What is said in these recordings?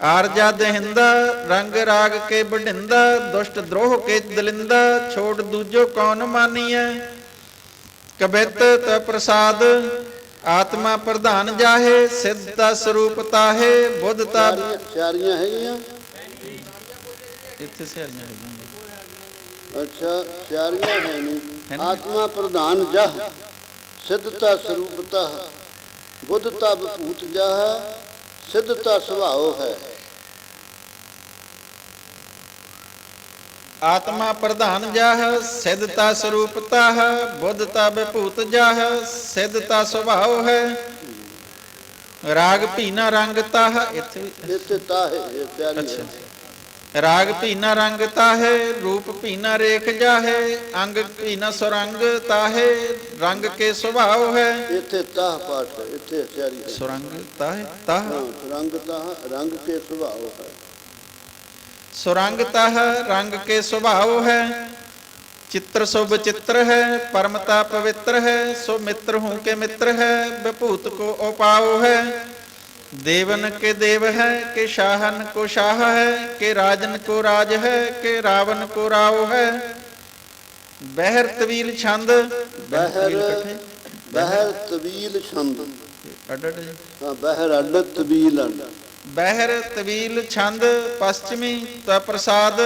ਆਰਜਾ ਦਹਿੰਦਾ ਰੰਗ ਰਾਗ ਕੇ ਬਢਿੰਦਾ ਦੁਸ਼ਟ ਦਰੋਹ ਕੇ ਦਲਿੰਦਾ ਛੋੜ ਦੂਜੋ ਕੌਣ ਮਾਨੀਐ? ਕਬਿਤ ਤ ਪ੍ਰਸਾਦ ਆਤਮਾ ਪ੍ਰਧਾਨ ਜਾਹੇ ਸਿੱਧਤਾ ਸਰੂਪ ਤਾਹੇ ਬੁੱਧਤਾ ਸਿਆਰੀਆਂ ਹੈਗੀਆਂ? ਇੱਥੇ ਸਿਆਰੀਆਂ ਹੈਗੀਆਂ ਅੱਛਾ ਸਿਆਰੀਆਂ ਹੈ ਨਹੀਂ। ਆਤਮਾ ਪ੍ਰਧਾਨ ਜਹ ਸਿੱਧਤਾ ਸਰੂਪਤਾ ਬੁੱਧਤਾ ਵਿਭੂਤ ਜਹ ਸਿੱਧਤਾ ਸੁਭਾਉ ਹੈ। ਆਤਮਾ ਪ੍ਰਧਾਨ ਜਾਹ ਸਿੱਧਤਾ ਸਰੂਪਤਾ ਬੁੱਧਤਾ ਵਿਭੂਤ ਜਾਹ ਸਿੱਧਤਾ ਸੁਭਾਉ ਹੈ। ਰਾਗ ਭੀਨਾ ਰੰਗਤਾ ਇੱਥੇ ਇੱਥੇ ਤਾਂ ਹੈ ਪਿਆਰੀ ਹੈ। ਰਾਗ ਭੀਨਾ ਰੰਗ ਤਾਹੇ ਰੂਪ ਭੀਨਾ ਰੇਖ ਜਾਹੇ ਅੰਗ ਭੀਨਾ ਸੁਰੰਗ ਤਾਹੇ ਰੰਗ ਕੇ ਸੁਭਾਉ ਹੈ ਇੱਥੇ ਤਾਹ ਪਾਠ ਹੈ ਇੱਥੇ ਸਿਆਰੀ ਹੈ ਸੁਰੰਗ ਤਾਹੇ ਤਾਹ ਹਾਂ ਰੰਗ ਤਾਹ ਰੰਗ ਕੇ ਸੁਭਾਉ ਹੈ ਸੁਰੰਗ ਤਾਹ ਰੰਗ ਕੇ ਸੁਭਾਉ ਹੈ ਚਿੱਤਰ ਸੋ ਬਚਿੱਤਰ ਹੈ ਪਰਮਤਾ ਪਵਿੱਤਰ ਹੈ ਸੋ ਮਿੱਤਰ ਹੂੰ ਕੇ ਮਿੱਤਰ ਹੈ ਵਿਭੂਤ ਕੋ ਉਪਾਉ ਹੈ ਦੇਵਨ ਕੇ ਦੇਵ ਹੈ ਕਿ ਸ਼ਾਹਨ ਕੋ ਸ਼ਾਹ ਹੈ ਕਿ ਰਾਜਨ ਕੋ ਰਾਜ ਹੈ ਕਿ ਰਾਵਨ ਕੋ ਰਾਵ ਹੈ ਬਹਿਰ ਤਵੀਲ ਛੰਦ ਬਹਿਰ? ਬਹਿਰ ਤਵੀਲ ਛੰਦ ਅੱਡ ਅੱਡ ਜੀ। ਹਾਂ ਬਹਿਰ ਅੱਡ ਤਵੀਲ ਅੱਡ ਬਹਿਰ ਤਵੀਲ ਛੰਦ ਪশ্চিਮੀ ਤ ਪ੍ਰਸਾਦ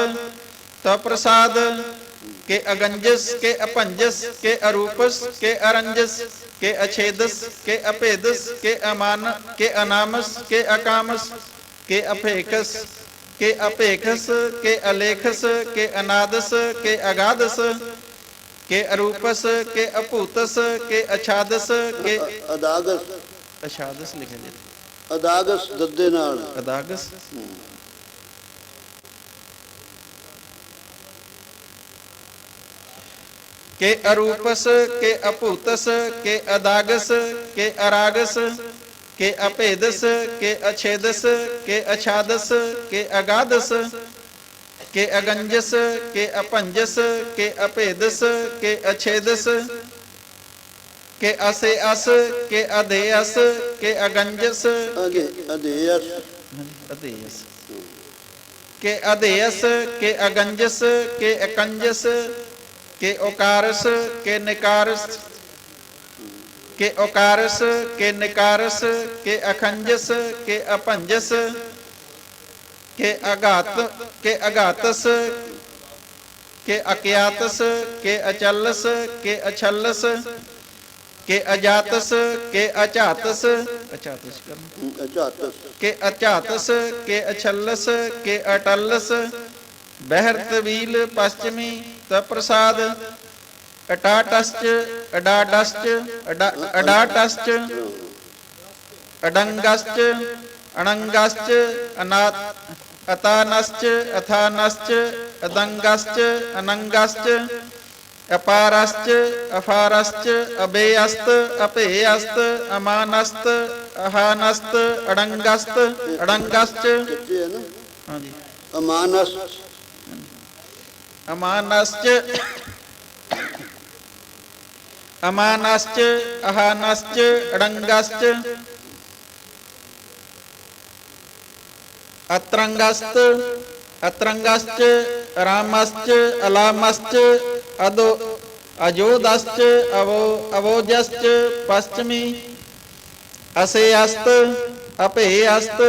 ਪ੍ਰਸਾਦ ਕੇ ਅਗੰਜਸ ਕੇ ਅਪੰਜਸ ਕੇ ਅਰੂਪਸ ਕੇ ਅਰੰਜਸ ਕੇ ਅਛੇਦਸ ਕੇ ਅਪੇਦਸ ਕੇ ਅਮਾਨ ਕੇ ਅਨਾਮਸ ਕੇ ਅਕਾਮਸ ਕੇ ਅਪੇਖਸ ਕੇ ਅਪੇਖਸ ਕੇ ਅਲੇਖਸ ਕੇ ਅਨਾਦਸ ਕੇ ਅਗਾਦਸ ਕੇ ਅਰੂਪਸ ਕੇ ਅਭੂਤਸ ਕੇ ਅਛਾਦਸ ਕੇ ਅ- ਅਦਾਗਸ। ਅਦਾਗਸ ਦੱਦੇ ਨਾਲ ਅਦਾਗਸ ਕੇ ਅਰੂਪਸ ਕੇ ਅਭੂਤਸ ਕੇ ਅਦਾਗਸ ਕੇ ਅਰਾਗਸ ਕੇ ਅਭੇਦਸ ਕੇ ਅਛੇਦਸ ਕੇ ਅਛਾਦਸ ਕੇ ਅਗਾਦਸ ਕੇ ਅਗੰਜਸ ਕੇ ਅਪੰਜਸ ਕੇ ਅਭੇਦਸ ਕੇ ਅਛੇਦਸ ਕੇ ਅਸੇ ਅਸ ਕੇ ਅਧੇਅਸ ਕੇ ਅਗੰਜਸ ਅਦੇ ਅਦੇਸ ਅਧੇਯਸ ਕੇ ਅਧੇਯਸ ਕੇ ਓਕਾਰਸ ਕੇ ਨਿਕਾਰਸ ਕੇ ਓਕਾਰਸ ਕੇ ਨਿਕਾਰਸ ਕੇ ਅਖੰਜਸ ਕੇ ਅਪੰਜਸ ਕੇ ਅਗਾਤ ਕੇ ਅਗਾਤਸ ਕੇ ਅਕਿਆਤਸ ਕੇ ਅਚਲਸ ਕੇ ਅਛਲਸ ਕੇ ਅਜਾਤਸ ਕੇ ਅਚਾਤਸ ਅਚਾਤਸ ਕਰਨਾ। ਅਚਾਤਸ। ਕੇ ਅਚਾਤਸ ਕੇ ਅਛਲਸ ਕੇ ਅਟਲਸ ਬਹਿਰ ਤਵੀਲ ਪশ্চিਮੀ ਤ ਪ੍ਰਸਾਦ ਅਟਾਟਸਚ ਅਡਾਡਸਚ ਅਡਾ- ਅਡਾਟਸਚ ਅਡੰਗਸਚ ਅਣੰਗਸਚ ਅਨਾਤ ਅਤਾਨਸਚ ਅਥਾਨਸਚ ਅਦੰਗਸਚ ਅਨੰਗਸਚ ਅਪਾਰਸਚ ਅਫਾਰਸਚ ਅਬੇਅਸਤ ਅਪੇਅਸਤ ਅਮਾਨਸਤ ਅਹਾਨਸਤ ਹੈ ਨਾ ਹਾਂਜੀ। ਅਮਾਨਸ अमानश्च। अमानश्च अहानश्च अडंगश्च अत्रंगस्त अत्रंगश्च रामश्च अलामश्च अदो अवो असेयस्त अपेयस्त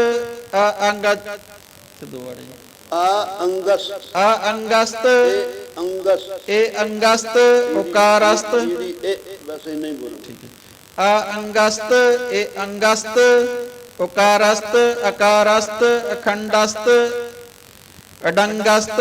अंगत अंगस्त अंगस्त अंगस्त ए अंगस्त उकारस्त वैसे नहीं बोलो अंगस्त ए अंगस्त उकारस्त अकारस्त अखंडस्त अडंगस्त